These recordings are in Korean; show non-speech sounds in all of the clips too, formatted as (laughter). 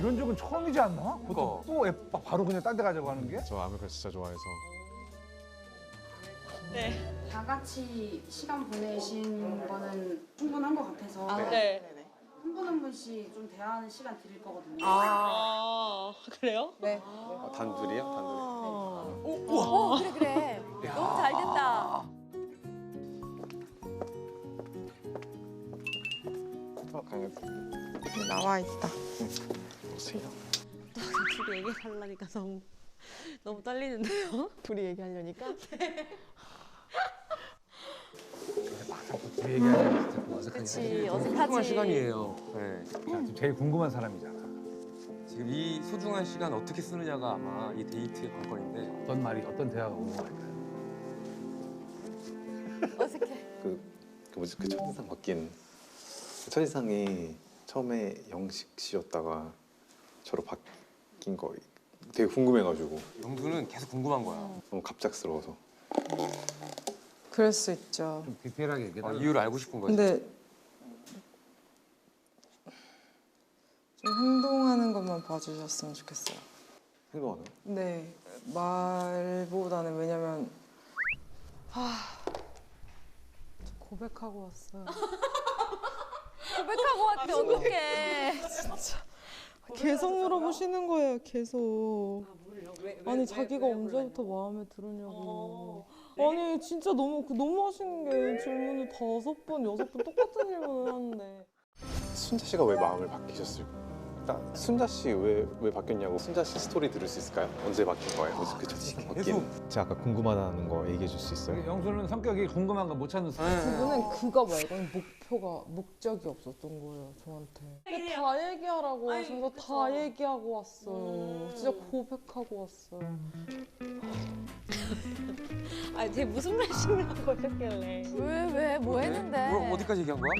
이런 적은 처음이지 않나? 보통 또 애- 바로 그냥 딴 데 가자고 하는 게? 저 아메리카 진짜 좋아해서 네. 다 같이 시간 보내신 거는 충분한 것 같아서 네. 한분 한 분씩 좀 대화하는 시간 드릴 거거든요. 아, 그래요? 네. 아, 단둘이요? 단둘이. 오, 그래 그래. 너무 잘 됐다. 어. 나와 있다. 보세요. (laughs) 둘이 얘기하려니까 너무 너무 떨리는데요? (laughs) 둘이 얘기하려니까. (laughs) 그 얘기하면 진짜 또 어색하니까. 그렇지 소중한 어색하지. 시간이에요. 네. 지금 제일 궁금한 사람이잖아. 지금 이 소중한 시간 어떻게 쓰느냐가 아마 이 데이트의 관건인데 어떤 말이 어떤 대화가 오는 걸까요? 어색해. 그, 그 뭐지 그 첫인상 바뀐 그 첫인상이 처음에 영식 씨였다가 저로 바뀐 거 되게 궁금해가지고 영수는 계속 궁금한 거야. 너무 갑작스러워서 그럴 수 있죠. 좀 디테일하게 아, 얘기해달라. 이유를 알고 싶은 거지. 근데 좀 행동하는 것만 봐주셨으면 좋겠어요. 행동하는 네, 말보다는 왜냐면 아, 저 고백하고 왔어요. (laughs) 고백하고 왔대 어떡해. 계속 물어보시는 거예요, 계속. 아니 자기가 언제부터 마음에 들었냐고. 아니 진짜 너무 그 너무 하시는 게 질문을 다섯 번 여섯 번 똑같은 (laughs) 질문을 하는데. 순자 씨가 왜 마음을 바뀌셨을까? 순자 씨왜왜 바뀌었냐고 순자 씨 스토리 들을 수 있을까요? 언제 바뀐 거예요? 뭐지 그 첫인상 바뀐 제가 아까 궁금하다는 거 얘기해 줄 수 있어요? 영수는 성격이 궁금한 거 못 찾는 스타일. 네. 그분은 그거 말고는 목표가 목적이 없었던 거예요 저한테 근데 다 얘기하라고 하셔서 다 얘기하고 왔어요 진짜 고백하고 왔어요 (laughs) 아니, 되게 무슨 말씀이라고 했길래. 왜 왜 뭐 했는데? 뭐, 어디까지 얘기한 거야?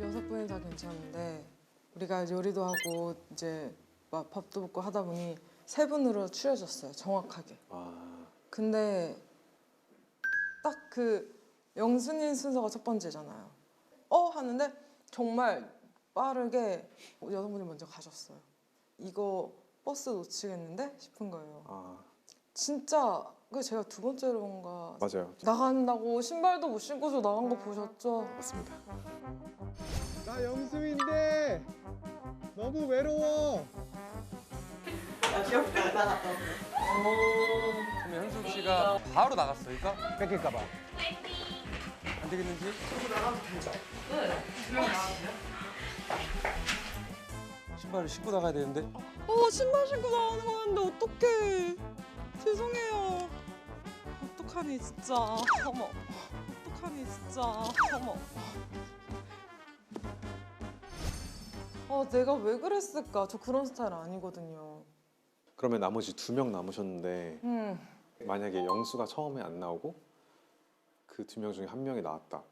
여섯 분이 다 괜찮은데 우리가 요리도 하고 이제 막 밥도 먹고 하다 보니 세 분으로 추려졌어요 정확하게. 아. 근데 딱 그 영순이 순서가 첫 번째잖아요. 어? 하는데 정말 빠르게 여성분이 먼저 가셨어요. 이거 버스 놓치겠는데? 싶은 거예요. 아, 진짜 그 제가 두 번째로 뭔가 맞아요. 나간다고 신발도 못 신고서 나간 거 보셨죠? 맞습니다 나 영수인데 너무 외로워. 그러면 현숙 씨가 바로 나갔어. 그러니까 뺏길까봐. 안 되겠는지? 신발을 신고 나가야 되는데. 어 신발 신고 나오는 거였는데 어떡해. 죄송해요. 어떡하니 진짜. 어머. 어떡하니 진짜. 어머 아 내가 왜 그랬을까? 저 그런 스타일 아니거든요. 그러면 나머지 두 명 남으셨는데 음. 만약에 영수가 처음에 안 나오고 그 두 명 중에 한 명이 나왔다.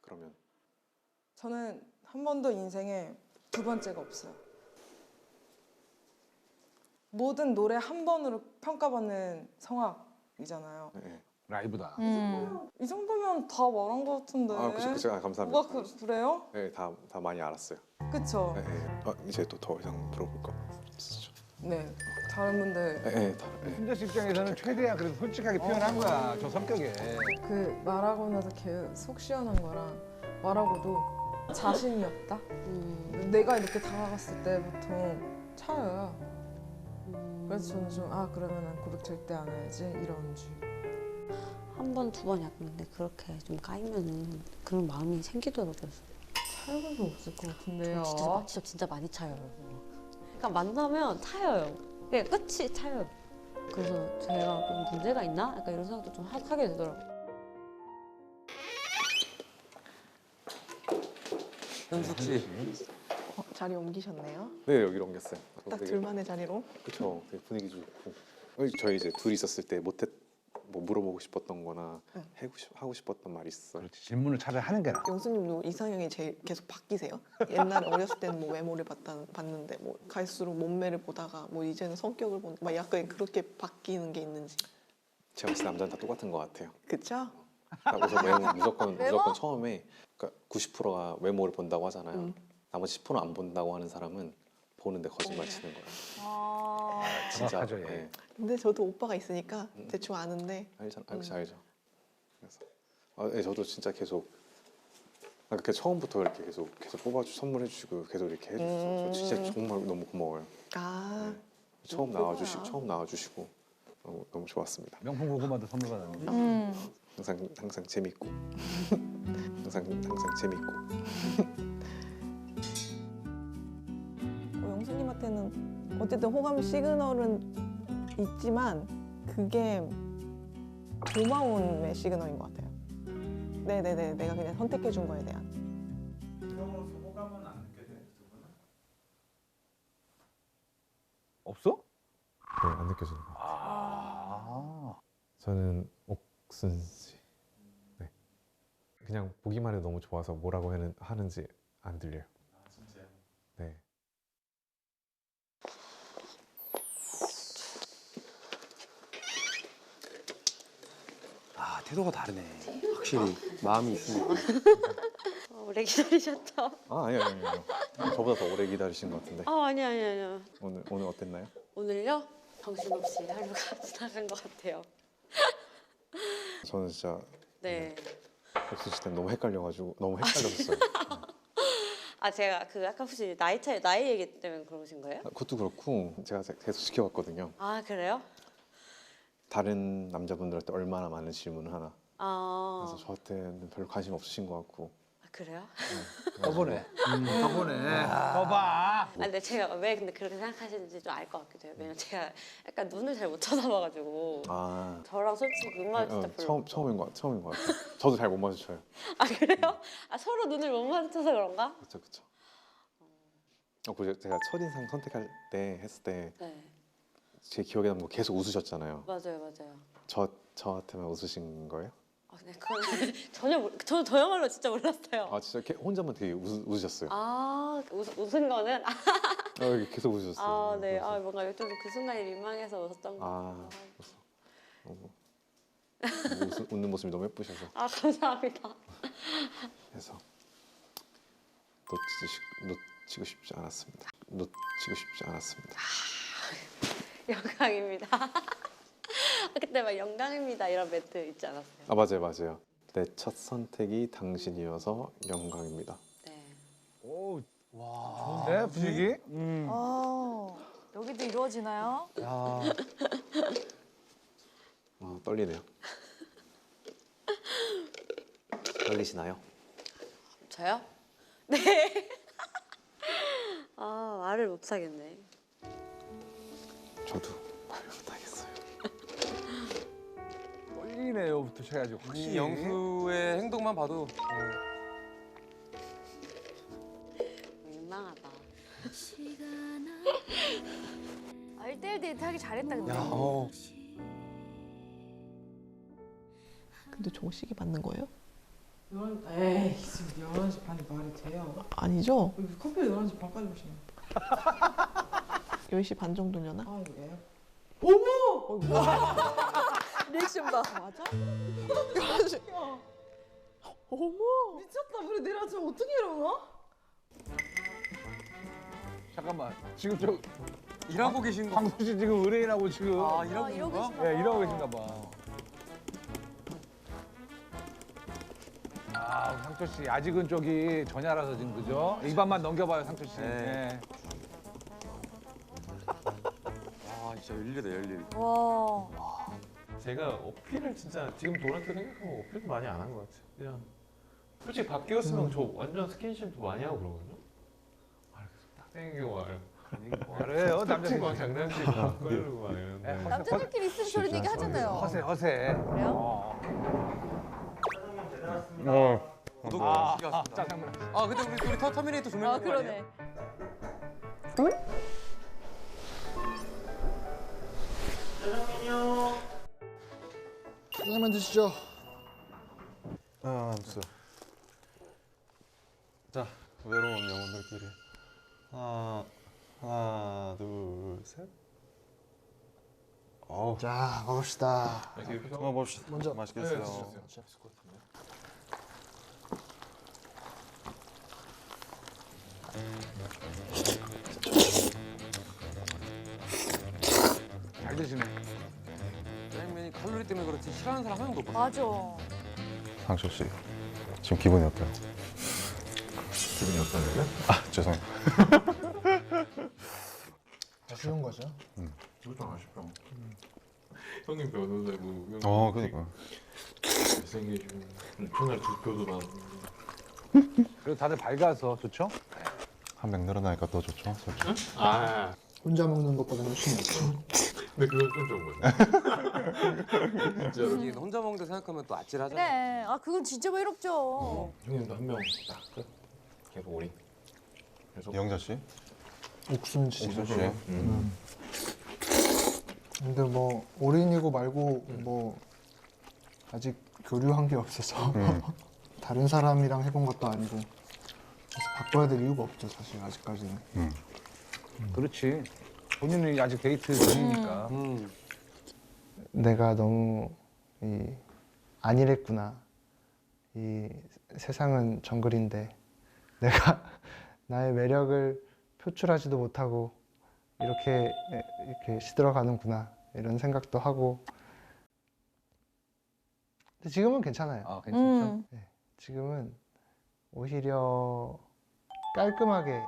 그러면? 저는 한 번도 인생에 두 번째가 없어요. 모든 노래 한 번으로 평가받는 성악이잖아요. 네. 라이브다. 이 정도면 다 말한 것 같은데 아 그쵸 그쵸 아, 감사합니다 뭐가 그, 그래요? 네, 다, 다 많이 알았어요 그쵸? 네, 네. 아, 이제 또 더 이상 물어볼 거 없으시죠? 네. 다른 분들 네, 네, 다, 네. 순자 씨 입장에서는 최대한 그래도 솔직하게 표현한 거야. 저 성격에. 그 말하고 나서 계속 시원한 거랑 말하고도 자신이 없다. 음, 내가 이렇게 다가갔을 때 보통 차여요. 그래서 저는 좀 아 그러면은 고백 절대 안 해야지 이런 줄. 한 번, 두 번 약간 근데 그렇게 좀 까이면은 그런 마음이 생기더라고요. 수 없을 것 같은데요. 진짜, 마- 진짜, 진짜 많이 차요. 그러니까 만나면 차여요. 그냥 끝이 차요. 그래서 제가 뭐 문제가 있나? 약간 이런 생각도 좀 하, 하게 되더라고요. 현숙 씨 어, 자리 옮기셨네요. 네 여기로 옮겼어요 딱 둘만의 자리로. 그쵸 되게 분위기 좋고 어, 저희 이제 둘이 있었을 때 못했 뭐 물어보고 싶었던 거나 네. 하고, 싶, 하고 싶었던 말이 있어요 그렇지. 질문을 차라리 하는 게 나아. 영수님도 이상형이 제일 계속 바뀌세요? 옛날에 어렸을 때는 뭐 외모를 봤다, 봤는데 뭐 갈수록 몸매를 보다가 뭐 이제는 성격을 보는 막 약간 그렇게 바뀌는 게 있는지. 제가 봤을 때 남자는 다 똑같은 것 같아요 그쵸? 딱 우선 외모 (laughs) 무조건 외모? 무조건 처음에 그러니까 90%가 외모를 본다고 하잖아요 음. 나머지 10%안 본다고 하는 사람은 보는데 거짓말 치는 거예요. 아. 진짜. 정확하죠, 예. 예. 근데 저도 오빠가 있으니까 음. 대충 아는데 알죠, 알죠, 음. 알죠. 그래서 아, 예, 저도 진짜 계속 아, 그렇게 처음부터 이렇게 계속 계속 뽑아주 선물해 주시고 계속 이렇게 해주셔서 저 진짜 음. 정말 너무 고마워요. 아 처음 그렇구나. 나와주시고 처음 나와주시고 너무 너무 좋았습니다. 명품 고구마도 선물 받았는데. 음. 항상 항상 재밌고 (laughs) 항상 항상 재밌고 어, 영수님한테는 어쨌든 호감 시그널은 있지만 그게 고마움의 시그널인 것 같아요. 네네네, 내가 그냥 선택해 준 거에 대한. 없어? 네, 안 느껴지는 것 같아요. 아. 저는 옥순 씨. 네. 그냥 보기만 해도 너무 좋아서 뭐라고 하는, 하는지 안 들려요. 태도가 다르네. 확실히 마음이 있으니까. 어, 오래 기다리셨죠? 아 아니요 아니요 아니요. 저보다 더 오래 기다리신 것 같은데 아 아니 아니 아니요. 오늘 오늘 어땠나요? 오늘요? 정신없이 하루가 (laughs) 지나간 것 같아요. 저는 진짜 네. 씨 때문에 너무 헷갈려가지고 너무 헷갈렸어요. (laughs) 아 제가 그 아까 혹시 나이 차이 나이 얘기 때문에 그러신 거예요? 아, 그것도 그렇고 제가 계속 지켜봤거든요. 아 그래요? 다른 남자분들한테 얼마나 많은 질문을 하나. 아, 그래서 저한테는 별로 관심 없으신 것 같고. 아, 그래요? 떠보네. 떠보네. 떠봐. 아 근데 제가 왜 근데 그렇게 생각하시는지 좀 알 것 같기도 해요. 왜냐면 제가 약간 눈을 잘 못 쳐다봐가지고 아 저랑 솔직히 눈 마주 진짜 어, 별로. 처음 처음인 것 같- 처음인 것 같아요. 저도 잘 못 마주쳐요. 아 그래요? 아 서로 눈을 못 마주쳐서 그런가? 그렇죠 그렇죠. 어, 그리고 제가 첫인상 선택할 때 했을 때 제네 기억에 거 계속 웃으셨잖아요. 맞아요 맞아요. 저 저한테만 웃으신 거예요? 아 근데 그건 (laughs) 전혀 몰- 저는 저야말로 진짜 몰랐어요. 아 진짜 이렇게 혼자만 되게 웃, 웃으셨어요. 아 웃, 웃은 거는 아, 아, 이렇게 계속 웃으셨어요. 아 네. 그래서- 아 뭔가 좀그 순간에 민망해서 웃었던 거. 아, 그래서 너무 웃, 웃는 모습이 너무 예쁘셔서 아 감사합니다. 해서 놓치고, 놓치고 싶지 않았습니다. 놓치고 싶지 않았습니다. (laughs) 영광입니다. (laughs) 그때 막 영광입니다 이런 멘트 있지 않았어요? 아 맞아요 맞아요. 내 첫 선택이 당신이어서 영광입니다. 네. 오, 와. 좋은데 분위기? 음. 어. 여기도 이루어지나요? 야. (laughs) 아 떨리네요. 떨리시나요? 저요? 네. 아 말을 못 하겠네. 저도 말 못하겠어요. 떨리네요부터 쳐야지. 확실히. 이 영수의 행동만 봐도 민망하다. (laughs) 아, 1대1 데이트 하기 잘했다 근데. 야, 어. 근데 종식이 받는 거예요? 에이 지금 11시 반이 말이 돼요. 아니죠? 커피 11시 반까지 마시면. (laughs) 10시 반 정도려나? 아 예. (laughs) 리액션 봐. 맞아? 11시. (laughs) 어머. 미쳤다 우리 내일 아침 어떻게 일어나? 잠깐만. 지금 저 일하고 계신 거. 광수 씨 지금 의뢰인하고 지금 아 일하고 아, 계신 이러고? 계시나 예, 계신가 봐. 아, 상철 씨 아직은 저기 전야라서 지금 그죠? 입안만 넘겨봐요, 상철 씨. 네. 예. 진짜 열일이다 열일. 와. 제가 어필을 진짜 지금 돌아서 생각하면 어필도 많이 안 한 것 같아요. 그냥 솔직히 바뀌었으면 저 완전 스킨십도 많이 하고 그러거든요. 아, 계속 딱 땡기고 와요. 그래요, 남자 툭툭 막 장난치고 막 걸고 막 예, 이러는데. 허세, 남자들끼리 있으면 저런 얘기 하잖아요. 허세, 허세. 그래요? 어. 구독 아, 시기 아. 아 근데 우리 우리 터, 터미네이터 조명 아 그러네. 짜장면 드시죠. 아, 암수. 자, 외로운 영혼들끼리. 하나, 하나, 둘, 셋. 어우, 자, 먹읍시다. 먹어봅시다. 먼저. 맛있겠어요. 드시네. 짜장면이 칼로리 때문에 그렇지 싫어하는 사람 한 명도 없어. 맞아. 상철 씨 지금 기분이 어때요? 기분이 어떠세요? 아 죄송해요. 아쉬운 거죠. 좀 아쉽다. 형님 변호사고 어 그러니까. 잘생기시고 엄청나게 두표도 많고 그리고 다들 밝아서 좋죠? 한 명 늘어나니까 더 좋죠. 솔직히. 아 혼자 먹는 것보다 훨씬 낫죠. 근데 그건 좀 좋은 (laughs) 진짜로 이게 혼자 먹는다 생각하면 또 아찔하잖아. 그래. 아 그건 진짜 외롭죠. 형님도 한 명 딱 끝. 계속 오리 계속 이영자 씨, 옥순 씨. 옥순 씨. 음. 근데 뭐 올인이고 말고 뭐 아직 교류한 게 없어서 음. (laughs) 다른 사람이랑 해본 것도 아니고 그래서 바꿔야 될 이유가 없죠 사실 아직까지는. 음. 그렇지. 본인이 아직 데이트 중이니까. 음. 내가 너무 이 안일했구나. 이 세상은 정글인데 내가 (laughs) 나의 매력을 표출하지도 못하고 이렇게 이렇게 시들어가는구나 이런 생각도 하고. 근데 지금은 괜찮아요. 아, 괜찮죠? 음. 지금은 오히려 깔끔하게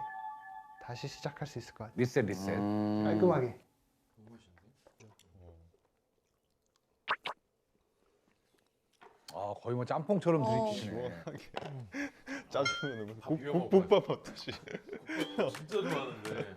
다시 시작할 수 있을 것 같아요. 리셋, 리셋. 음. 깔끔하게. 아, 거의 뭐 짬뽕처럼 어. 들이키시네. 짜장면은 국- 국- 국밥 어떠시? 진짜 좋아하는데